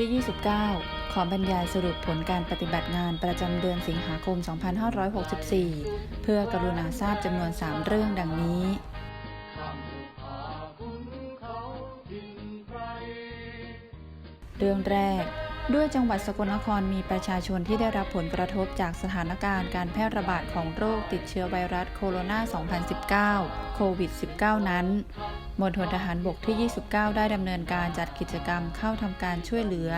ที่ 29 ขอบรรยายสรุปผลการปฏิบัติงานประจำเดือนสิงหาคม 2564 เพื่อกรุณาทราบจำนวน 3 เรื่องดังนี้ เรื่องแรก ด้วยจังหวัดสกลนครมีประชาชนที่ได้รับผลกระทบจากสถานการณ์การแพร่ระบาดของโรคติดเชื้อไวรัสโคโรนา 2019 โควิด -19 นั้นมณฑลทหารบกที่ 29 ได้ดำเนินการจัดกิจกรรมเข้าทำการช่วยเหลือ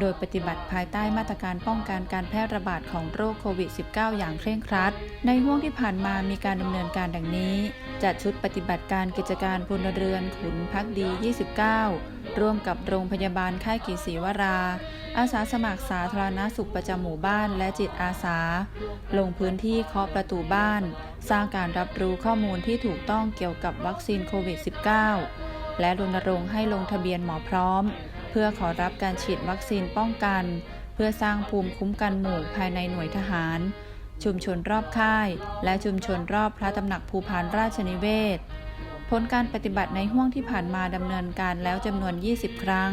โดยปฏิบัติภายใต้มาตรการป้องกันการแพร่ระบาดของโรคโควิด -19 อย่างเคร่งครัด ในห่วงที่ผ่านมามีการดำเนินการดังนี้ จัดชุดปฏิบัติการกิจการพลเรือนขุนพักดี 29 ร่วมกับโรงพยาบาลค่ายกิศีวรา อาสาสมัครสาธารณสุขประจำหมู่บ้านและจิตอาสา ลงพื้นที่เคาะประตูบ้าน สร้างการรับรู้ข้อมูลที่ถูกต้องเกี่ยวกับวัคซีนโควิด -19 และรณรงค์ให้ลงทะเบียนหมอพร้อม เพื่อขอรับการฉีดวัคซีนป้องกัน เพื่อสร้างภูมิคุ้มกันหมู่ภายในหน่วยทหาร ชุมชนรอบค่าย และชุมชนรอบพระตำหนักภูพานราชนิเวศ ผลการปฏิบัติในห่วงที่ผ่านมาดำเนินการแล้วจำนวน 20 ครั้ง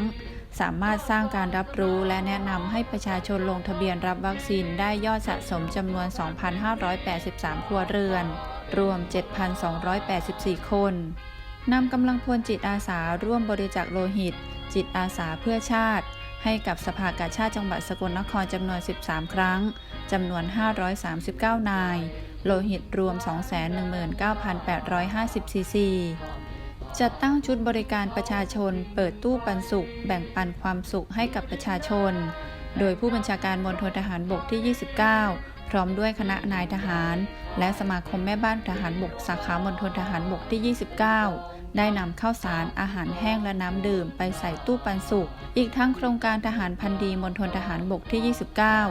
สามารถสร้างการรับรู้และแนะนำให้ประชาชนลงทะเบียนรับวัคซีนได้ยอดสะสมจำนวน 2,583 ครัวเรือน รวม 7,284 คนนำกำลังพลจิตอาสาร่วมบริจาคโลหิต จิตอาสาเพื่อชาติ ให้กับสภากาชาติจังหวัดสกลนครจำนวน 13 ครั้ง จำนวน 539 นาย โลหิตรวม 219,850 ซีซี จัดตั้งชุดบริการประชาชน เปิดตู้ปันสุข แบ่งปันความสุขให้กับประชาชน โดยผู้บัญชาการมณฑลทหารบกที่ 29 พร้อมด้วยคณะนายทหาร และสมาคมแม่บ้านทหารบก สาขามณฑลทหารบกที่ 29 ได้นำข้าวสารอาหารแห้งและน้ำดื่มไปใส่ตู้ปันสุขอีกทั้งโครงการทหารพันดีมณฑลทหารบกที่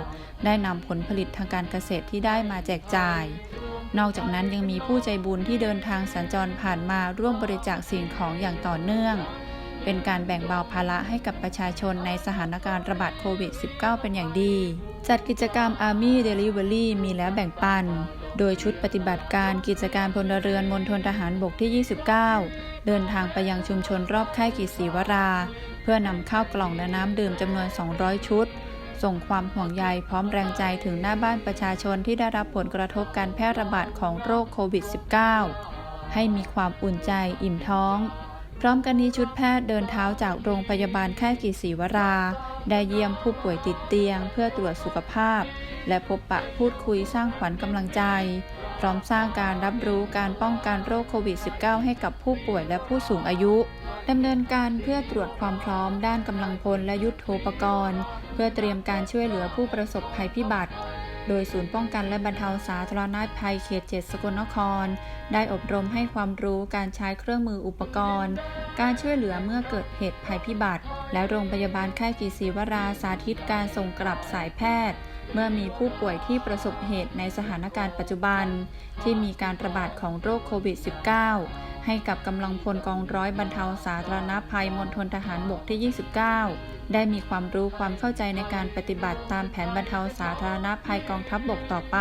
29 ได้นำผลผลิตทางการเกษตรที่ได้มาแจกจ่าย นอกจากนั้นยังมีผู้ใจบุญที่เดินทางสัญจรผ่านมาร่วมบริจาคสิ่งของอย่างต่อเนื่อง เป็นการแบ่งเบาภาระให้กับประชาชนในสถานการณ์ระบาดโควิด -19 เป็นอย่างดี จัดกิจกรรม Army Delivery มีแล้วแบ่งปัน โดยชุดปฏิบัติการกิจการพลเรือนมณฑลทหารบกที่ 29 เดินทางไปยังชุมชนรอบค่ายกิศีวรา เพื่อนำข้าวกล่องและน้ำดื่มจำนวน 200 ชุด ส่งความห่วงใยพร้อมแรงใจถึงหน้าบ้านประชาชนที่ได้รับผลกระทบการแพร่ระบาดของโรคโควิด -19 ให้มีความอุ่นใจอิ่มท้อง พร้อมกันนี้ชุดแพทย์เดินเท้าจากโรงพยาบาลค่ายกิศีวรา ได้เยี่ยมผู้ป่วยติดเตียง เพื่อตรวจสุขภาพ และพบปะพูดคุยสร้างขวัญกำลังใจ พร้อมสร้างการรับรู้การป้องกันโรคโควิด -19 ให้กับผู้ป่วยและผู้สูงอายุดำเนินการเพื่อตรวจความพร้อมด้านกำลังพลและยุทธโธปกรณ์ เพื่อเตรียมการช่วยเหลือผู้ประสบภัยพิบัติ โดยศูนย์ป้องกันและบรรเทาสาธารณภัยเขตเจ็ดสกลนคร ได้อบรมให้ความรู้การใช้เครื่องมืออุปกรณ์ การช่วยเหลือเมื่อเกิดเหตุภัยพิบัติ และโรงพยาบาลค่ายกีศีวราสาธิตการส่งกลับสายแพทย์ เมื่อมีผู้ป่วยที่ประสบเหตุในสถานการณ์ปัจจุบัน ที่มีการระบาดของโรคโควิด -19 ให้กับกำลังพลกองร้อยบรรเทาสาธารณภัยมณฑลทหารบกที่ 29 ได้มีความรู้ความเข้าใจในการปฏิบัติตามแผนบรรเทาสาธารณภัยกองทัพบบกต่อไป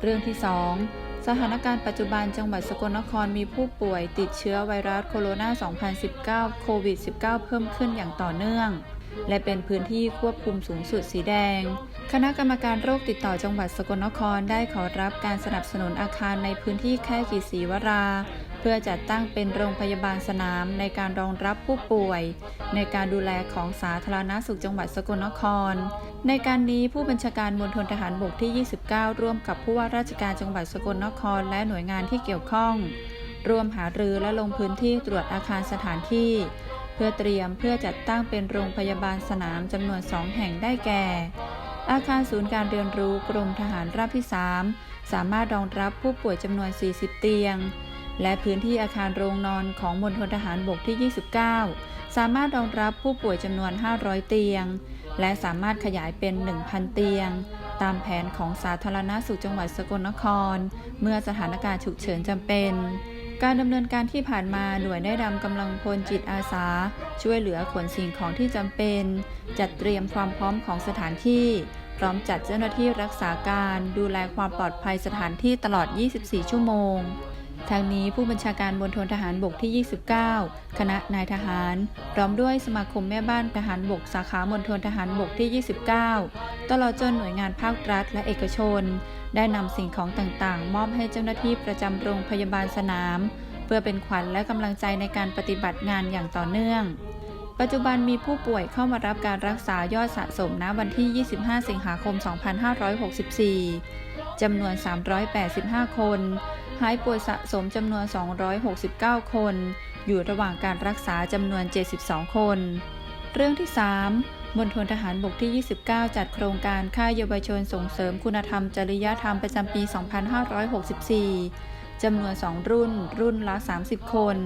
เรื่องที่ 2 สถานการณ์ปัจจุบันจังหวัดสกลนครมีผู้ป่วยติดเชื้อไวรัสโคโรนา 2019 โควิด -19 เพิ่มขึ้นอย่างต่อเนื่อง และเป็นพื้นที่ควบคุมสูงสุดสีแดง คณะกรรมการโรคติดต่อจังหวัดสกลนครได้ขอรับการสนับสนุนอาคารในพื้นที่แค่กีศีวรา เพื่อจัดตั้งเป็นโรงพยาบาลสนามในการรองรับผู้ป่วย ในการดูแลของสาธารณสุขจังหวัดสกลนคร ในการนี้ผู้บัญชาการมณฑลทหารบกที่ 29 ร่วมกับผู้ว่าราชการจังหวัดสกลนคร และหน่วยงานที่เกี่ยวข้องร่วมหารือและลงพื้นที่ตรวจอาคารสถานที่ เพื่อเตรียมเพื่อจัดตั้งเป็นโรงพยาบาลสนามจำนวนสองแห่งได้แก่ อาคารศูนย์การเรียนรู้กรมทหารราบที่ 3 สามารถรองรับผู้ป่วยจำนวน 40 เตียง และพื้นที่อาคารโรงนอนของมณฑลทหารบกที่ 29 สามารถรองรับผู้ป่วยจำนวน 500 เตียง และสามารถขยายเป็น 1,000 เตียง ตามแผนของสาธารณสุขจังหวัดสกลนคร เมื่อสถานการณ์ฉุกเฉินจำเป็น การดำเนินการที่ผ่านมาหน่วยได้นำกำลังพลจิตอาสา ช่วยเหลือขนสิ่งของที่จำเป็น จัดเตรียมความพร้อมของสถานที่พร้อมจัดเจ้าหน้าที่รักษาการดูแลความปลอดภัยสถานที่ตลอด 24 ชั่วโมง ทางนี้ผู้บัญชาการมณฑลทหารบกที่ 29 คณะนายทหาร พร้อมด้วยสมาคมแม่บ้านทหารบกสาขามณฑลทหารบกที่ 29 ตลอดจนหน่วยงานภาครัฐและเอกชน ได้นำสิ่งของต่างๆ มอบให้เจ้าหน้าที่ประจำโรงพยาบาลสนาม เพื่อเป็นขวัญและกำลังใจในการปฏิบัติงานอย่างต่อเนื่อง ปัจจุบันมีผู้ป่วยเข้ามารับการรักษายอดสะสมณวันที่ 25 สิงหาคม 2564 จำนวน 385 คน หายป่วยสะสมจำนวน 269 คน อยู่ระหว่างการรักษาจำนวน 72 คน เรื่องที่ 3มณฑลทหารบกที่ 29 จัดโครงการค่ายเยาวชนส่งเสริมคุณธรรมจริยธรรมประจำปี 2564 จำนวน 2 รุ่น รุ่นละ 30 คน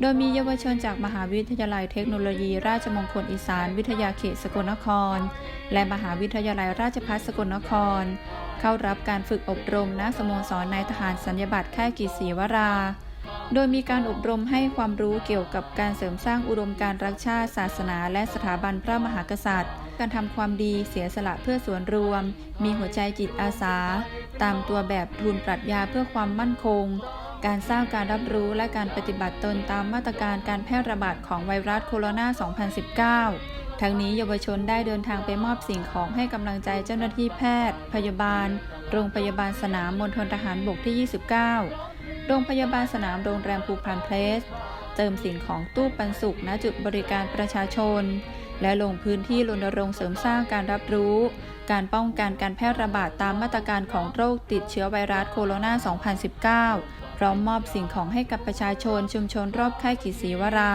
โดยมีเยาวชนจากมหาวิทยาลัยเทคโนโลยี ราชมงคลอีสานวิทยาเขตสกลนคร และมหาวิทยาลัยราชภัฏสกลนคร เข้ารับการฝึกอบรมณสโมสรนายทหารสัญญบัตรค่ายกิจศรีวรา โดยมีการอบรมให้ความรู้เกี่ยวกับการเสริมสร้างอุดมการรักชาติศาสนา และสถาบันพระมหากษัตริย์ การทำความดีเสียสละเพื่อส่วนรวม มีหัวใจจิตอาสา ตามตัวแบบทุนปรัชญาเพื่อความมั่นคง การสร้างการรับรู้และการปฏิบัติตนตามมาตรการการแพร่ระบาดของไวรัสโคโรนา 2019 ทั้งนี้เยาวชนได้เดินทางไปมอบสิ่งของให้กำลังใจเจ้าหน้าที่แพทย์ พยาบาล โรงพยาบาลสนามมณฑลทหารบกที่ 29 โรงพยาบาลสนามโรงแรมภูพานเพลส เติมสิ่งของตู้ปันสุกณจุดบริการประชาชน และลงพื้นที่รณรงค์เสริมสร้างการรับรู้ การป้องกันการแพร่ระบาดตามมาตรการของโรคติดเชื้อไวรัสโคโรนา 2019 พร้อมมอบสิ่งของให้กับประชาชนชุมชนรอบค่ายกิศีวรา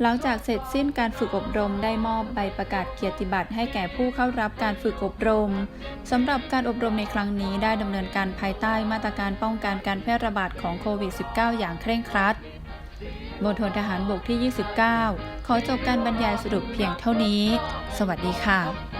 หลังจากเสร็จสิ้นการฝึกอบรมได้มอบใบประกาศเกียรติบัตรให้แก่ผู้เข้ารับการฝึกอบรมสำหรับการอบรมในครั้งนี้ได้ดำเนินการภายใต้มาตรการป้องกันการแพร่ระบาดของโควิด -19 อย่างเคร่งครัด มณฑลทหารบกที่ 29 ขอจบการบรรยายสรุปเพียงเท่านี้ สวัสดีค่ะ